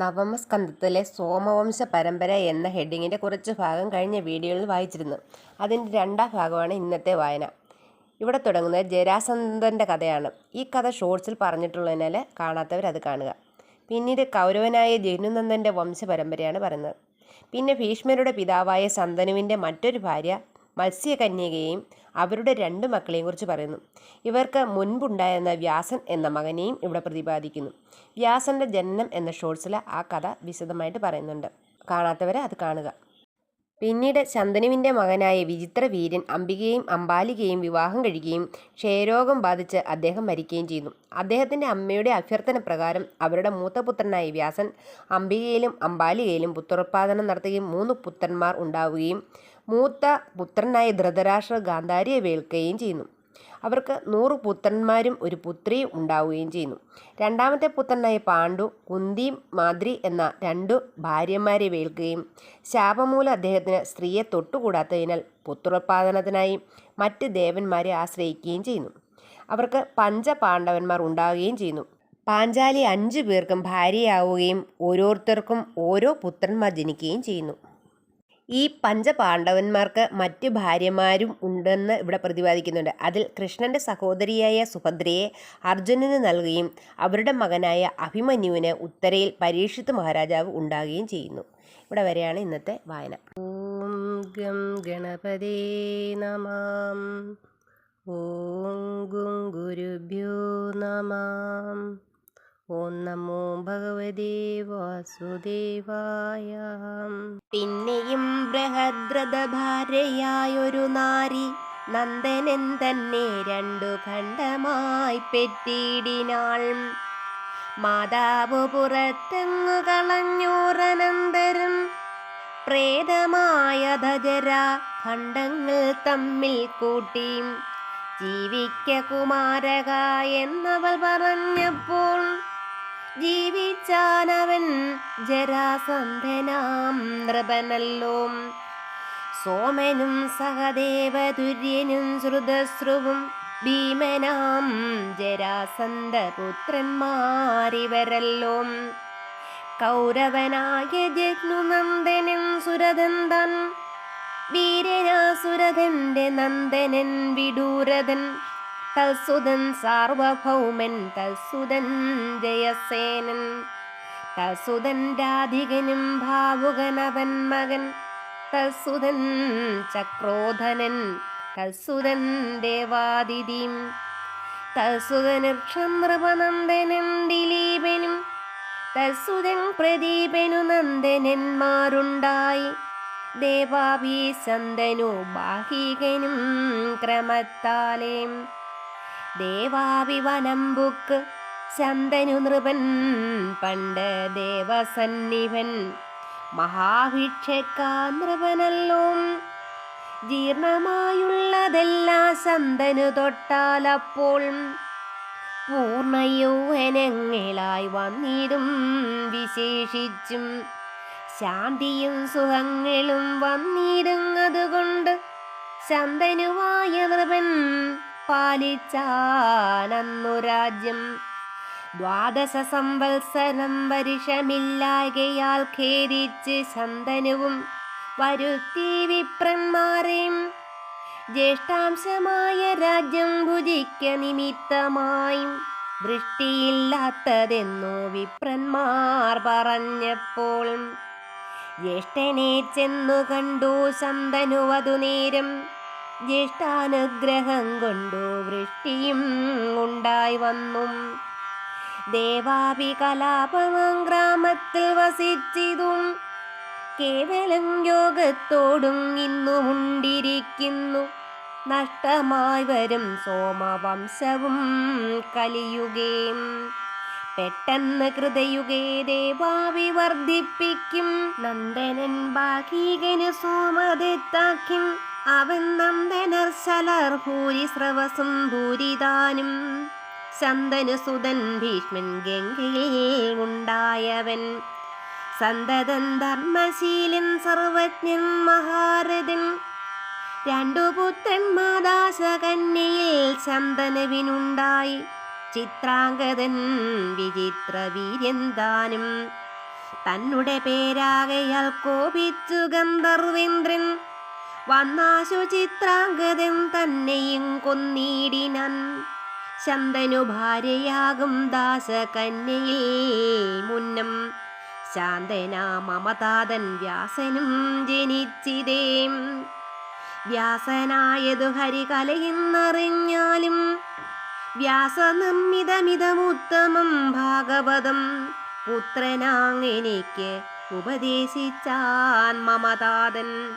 നവമസ്കന്ധത്തിലെ സോമവംശ പരമ്പര എന്ന ഹെഡിങ്ങിന്റെ കുറച്ച് ഭാഗം കഴിഞ്ഞ വീഡിയോയിൽ വായിച്ചിരുന്നു. അതിന്റെ രണ്ടാം ഭാഗമാണ് ഇന്നത്തെ വായന. ഇവിടെ തുടങ്ങുന്നത് ജരാസന്ധന്റെ കഥയാണ്. ഈ കഥ ഷോർട്സിൽ പറഞ്ഞിട്ടുള്ളതിനാൽ കാണാത്തവർ അത് കാണുക. പിന്നീട് കൗരവനായ ജനുനന്ദന്റെ വംശപരമ്പരയാണ് പറയുന്നത്. പിന്നെ ഭീഷ്മരുടെ പിതാവായ സന്തനുവിന്റെ മറ്റൊരു ഭാര്യ മത്സ്യകന്യകയെയും അവരുടെ രണ്ട് മക്കളെയും കുറിച്ച് പറയുന്നു. ഇവർക്ക് മുൻപുണ്ടായിരുന്ന വ്യാസൻ എന്ന മകനെയും ഇവിടെ പ്രതിപാദിക്കുന്നു. വ്യാസന്റെ ജനനം എന്ന ഷോർട്സിൽ ആ കഥ വിശദമായിട്ട് പറയുന്നുണ്ട്. കാണാത്തവരെ അത് കാണുക. പിന്നീട് ശന്തനുവിന്റെ മകനായ വിചിത്ര വീരൻ അംബികയും അംബാലികയും വിവാഹം കഴിക്കുകയും ക്ഷയരോഗം ബാധിച്ച് അദ്ദേഹം മരിക്കുകയും ചെയ്യുന്നു. അദ്ദേഹത്തിന്റെ അമ്മയുടെ അഭ്യർത്ഥന പ്രകാരം അവരുടെ മൂത്തപുത്രനായ വ്യാസൻ അംബികയിലും അംബാലികയിലും പുത്രോത്പാദനം നടത്തുകയും മൂന്ന് പുത്രന്മാർ ഉണ്ടാവുകയും മൂത്ത പുത്രനായ ധൃതരാഷ്ട്ര ഗാന്ധാരിയെ വേൽക്കുകയും ചെയ്യുന്നു. അവർക്ക് നൂറ് പുത്രന്മാരും ഒരു പുത്രിയും ഉണ്ടാവുകയും ചെയ്യുന്നു. രണ്ടാമത്തെ പുത്രനായ പാണ്ഡു കുന്തി മാദ്രി എന്ന രണ്ടു ഭാര്യമാരെ വേൽക്കുകയും ശാപമൂലം അദ്ദേഹത്തിന് സ്ത്രീയെ തൊട്ടുകൂടാത്തതിനാൽ പുത്രോത്പാദനത്തിനായി മറ്റ് ദേവന്മാരെ ആശ്രയിക്കുകയും ചെയ്യുന്നു. അവർക്ക് പഞ്ചപാണ്ഡവന്മാർ ഉണ്ടാവുകയും ചെയ്യുന്നു. പാഞ്ചാലി അഞ്ചു പേർക്കും ഭാര്യയാവുകയും ഓരോരുത്തർക്കും ഓരോ പുത്രന്മാർ ജനിക്കുകയും ചെയ്യുന്നു. ഈ പഞ്ചപാണ്ഡവന്മാർക്ക് മറ്റ് ഭാര്യമാരും ഉണ്ടെന്ന് ഇവിടെ പ്രതിപാദിക്കുന്നുണ്ട്. അതിൽ കൃഷ്ണന്റെ സഹോദരിയായ സുഭദ്രയെ അർജുനന് നൽകുകയും അവരുടെ മകനായ അഭിമന്യുവിന് ഉത്തരയിൽ പരീക്ഷിത് മഹാരാജാവ് ഉണ്ടാകുകയും ചെയ്യുന്നു. ഇവിടെ വരെയാണ് ഇന്നത്തെ വായന. ഓം ഗം ഗണപതേ നമാം. ഓം ഗുരുഭ്യോ നമാം. ഓം നമോ ഭഗവതേ വാസുദേവായ. പിന്നെയും ബൃഹദ്രഥഭാര്യയായൊരു നാരി നന്ദനൻ തന്നെ രണ്ടു ഖണ്ഡമായി പെറ്റിയിടിനാൾ മാതാവ് പുറത്തെങ്ങു കളഞ്ഞോരനന്തരം പ്രേതമായ ധജര ഖണ്ഡങ്ങൾ തമ്മിൽ കൂട്ടി. ജീവിക്ക കുമാരക എന്നവൾ പറഞ്ഞപ്പോൾ ജീവിച്ചാനവൻ ജരാസന്ധനാം നൃപനല്ലോ. സോമനും സഹദേവതുര്യനും ശ്രുതശ്രുവും ഭീമനാം ജരാസന്ധപുത്രന്മാരിവരല്ലോ. കൗരവനായ ജഗ്നുനന്ദനൻ സുരതന്തൻ വീരനാസുരഥന്റെ നന്ദനൻ വിഡൂരഥൻ തൽസുതൻ സാർവഭൗമൻ തൽസുതൻ ജയസേനൻ തൽസുതൻ രാധികനും ഭാവുകനവൻ മകൻ തൽസുതൻ ചക്രോധനൻ തൽസുതൻ ദേവാദിതിം തൽസുതനിർഷനൃപനന്ദനൻ ദിലീപനും തൽസുതൻ പ്രദീപനു നന്ദനന്മാരുണ്ടായി ദേവാഭീസന്തനു ബാഹികനും ക്രമത്താലേ ദേവാഭിവനംബുക്ക് ചന്ദനു നൃപൻ പണ്ട് ദേവസന്നിഭൻ. മഹാഭിക്ഷക്കാനൃപനല്ലോ ജീർണമായുള്ളതെല്ലാം ചന്ദനു തൊട്ടാലപ്പോൾ പൂർണ യൗവനങ്ങളായി വന്നിടും വിശേഷിച്ചും. ശാന്തിയും സുഖങ്ങളും വന്നിടുന്നതുകൊണ്ട് ശന്തനുവായ നൃപൻ പാലിച്ചാനന്നു രാജ്യം ദ്വാദശ സംവത്സരം വരുഷമില്ലാകയാൽ ഖേദിച്ച് ശന്തനുവും വരുത്തി വിപ്രന്മാരെയും. ജ്യേഷ്ഠാംശമായ രാജ്യം ഭുജിക്ക നിമിത്തമായും ദൃഷ്ടിയില്ലാത്തതെന്നു വിപ്രന്മാർ പറഞ്ഞപ്പോൾ. ജ്യേഷ്ഠനെ ചെന്നു കണ്ടു ശന്തനുവതു നേരം ജ്യേഷ്ഠാനുഗ്രഹം കൊണ്ടു വൃഷ്ടിയും ഉണ്ടായി വന്നു. ദേവാപി കലാപമം ഗ്രാമത്തിൽ വസിച്ചിതും. കേവലം യോഗത്തോടും ഇന്നുമുണ്ടിരിക്കുന്നു. നഷ്ടമായി വരും സോമവംശവും കലിയുകയും പെട്ടെന്ന് കൃതയുഗേ ദേവാവി വർദ്ധിപ്പിക്കും. നന്ദനൻ ബാഹീകന് സോമതെത്താക്കും അവൻ നന്ദനർ ശലർ ഭൂരി സ്രവസും ഭൂരിതാനും ചന്ദനു സുതൻ ഭീഷ്മൻ ഗംഗയിൽ ഉണ്ടായവൻ സന്തതൻ ധർമ്മശീലൻ സർവജ്ഞൻ മഹാരഥൻ. രണ്ടു പുത്രന്മാദാശകന്യയിൽ ചന്ദനവിനുണ്ടായി. ചിത്രാംഗതൻ വിചിത്ര വീര്യന്താനും തന്നുടെ പേരാകയാൽ കോപിച്ചു ഗന്ധർവേന്ദ്രൻ. വന്നാശു ചിത്രാംഗതൻ തന്നെയും കൊന്നീടിനൻ. ശന്തനു ഭാര്യയാകും ദാസകന്യയിൽ മുന്നം. ശാന്തന മമതാതൻ വ്യാസനും ജനിച്ചിതേം. വ്യാസനായതു ഹരികലയെന്നറിഞ്ഞാലും വ്യാസനിർമ്മിതമിതമുത്തമം ഭാഗവതം. പുത്രനാങ്ങെനിക്ക് ഉപദേശിച്ചാൻ മമതാതൻ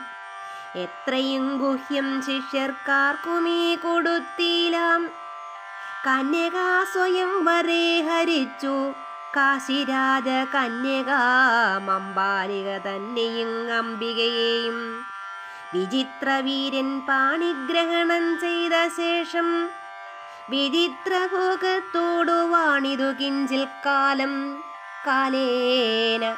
എത്രയും ഗുഹ്യം ശിഷ്യർക്കാർക്കുമീ കൊടുത്തിലാം. കന്യക സ്വയം വരെ ഹരിച്ചു. കാശിരാജ കന്യക മമ്പാലിക തന്നെയും അംബികയെയും. വിചിത്രവീരൻ പാണിഗ്രഹണം ചെയ്ത ശേഷം വിചിത്രഭോഗത്തോടു ഭോഗത്തോടുവാണിതു കിഞ്ചിൽ കാലം. കാലേന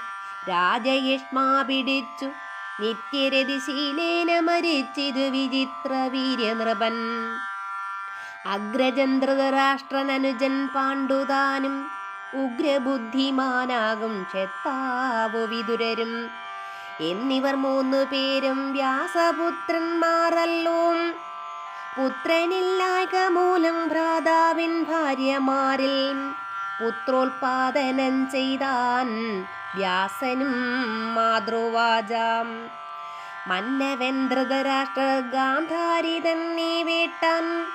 രാജയഷ്മാ പിടിച്ചു. നിത്യരതിശീലേന മരിച്ചിതു വിചിത്ര വീര്യനൃപൻ അഗ്രചന്ദ്രതരാഷ്ട്രനുജൻ പാണ്ഡുതാനും ഉഗ്രബുദ്ധിമാനാകും ക്ഷത്താവു വിതുരരും. എന്നിവർ മൂന്നു പേരും വ്യാസപുത്രന്മാരല്ലോ. പുത്രനില്ലായ്ക മൂലം ഭ്രാതാവിൻ ഭാര്യമാരിൽ പുത്രോൽപാദനം ചെയ്താൻ വ്യാസനും മാതൃവാചാം. മന്നവേന്ദ്രതരാഷ്ട്ര ഗാന്ധാരി തന്നെ വീട്ടാൻ.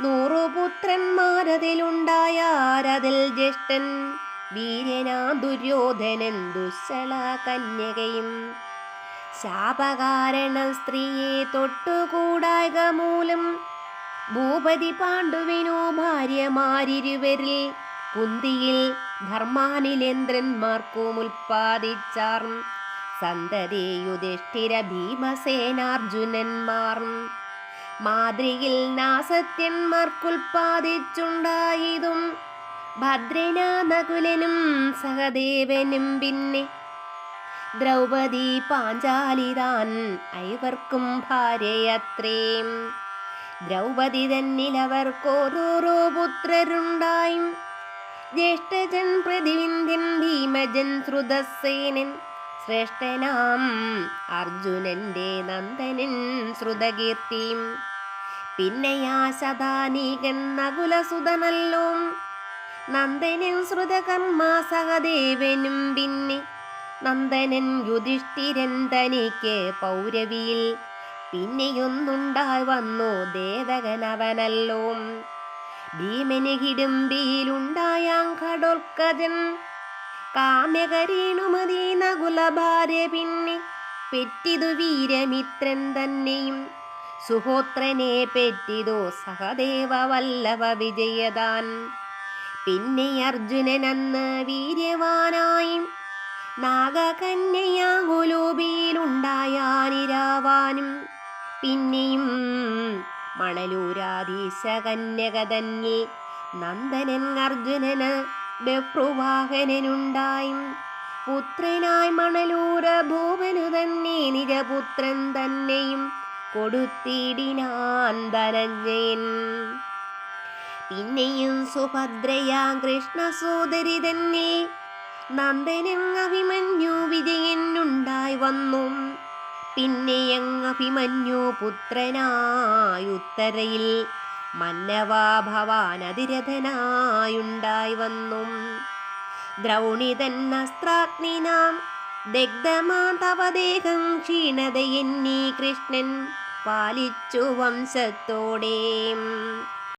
നൂറു പുത്രന്മാരതിലുണ്ടായാരതിൽ ജ്യേഷ്ഠൻ. വീരനാ ദുര്യോധനൻ ദുശ്ശള കന്യകയും. ശാപകാരണ സ്ത്രീയെ തൊട്ടുകൂടായക മൂലം ഭൂപതി പാണ്ഡുവിനോ ഭാര്യമാരിരുവരിൽ. കുന്തിയിൽ ധർമാനിലേന്ദ്രന്മാർക്കും ഉൽപ്പാദിച്ചാർ സന്തതി യുധിഷ്ഠിര ഭീമസേനാർജുനന്മാർ. മാതൃയിൽ നാസത്യന്മാർക്കുൽപ്പാദിച്ചുണ്ടായതും ഭദ്രന നകുലനും സഹദേവനും പിന്നെ ദ്രൗപദി പാഞ്ചാലിതാൻ ഐവർക്കും ഭാര്യയത്രേം. ദ്രൗപദി തന്നിലവർക്കോരോരോ പുത്രരുണ്ടായും. ജ്യേഷ്ഠജൻ പ്രതിവിന്ധ്യൻ ഭീമജൻ ശ്രുതസേനൻ. ശ്രേഷ്ഠനാം അർജുനന്റെ നന്ദനൻ ശ്രുതകീർത്തിയും. പിന്നെയാ ശതാനീകൻ നകുലസുതനല്ലോ. നന്ദനൻ ശ്രുതകർമാ സഹദേവനും പിന്നെ. നന്ദനൻ യുധിഷ്ഠിരൻ തനിക്ക് പൗരവിയിൽ പിന്നെയൊന്നുണ്ടായി വന്നു ദേവകനവനല്ലോ. ഭീമന് ഹിടുമ്പിയിലുണ്ടായാം ഘടോൽക്കജൻ കാമ്യകരീണുമതി നകുല ഭാര്യ പിന്നെ പെറ്റിതു വീരമിത്രൻ തന്നെയും. സുഹോത്രനെ പെറ്റിതോ സഹദേവ വല്ലഭ വിജയതാൻ പിന്നെ അർജുനൻ അന്ന് വീര്യവാനായി നാഗകന്യയാകുലോപിയിലുണ്ടായാനിരാവാനും പിന്നെയും മണലൂരാധീശ കന്യക തന്നിൽ നന്ദനൻ അർജുനന് ബഹ്രുവാഹനനുണ്ടായും പുത്രനായി മണലൂര ഭൂപനു തന്നെ നിജപുത്രൻ തന്നെയും കൊടുത്തിടിനാൻ പിന്നെയും സുഭദ്രയാ കൃഷ്ണസോദരി തന്നെ നന്ദനം അഭിമന്യു വിജയനുണ്ടായി വന്നു. പിന്നെയങ് അഭിമന്യു പുത്രനായുത്തരയിൽ? മന്നവാ ഭവാനതിരഥനായുണ്ടായി വന്നു. ദ്രൗണിതൻ അസ്ത്രാഗ്നിനാം ദഗ്ധമാ തവ ക്ഷീണതയെന്നീ കൃഷ്ണൻ പാലിച്ചു വംശത്തോടേ.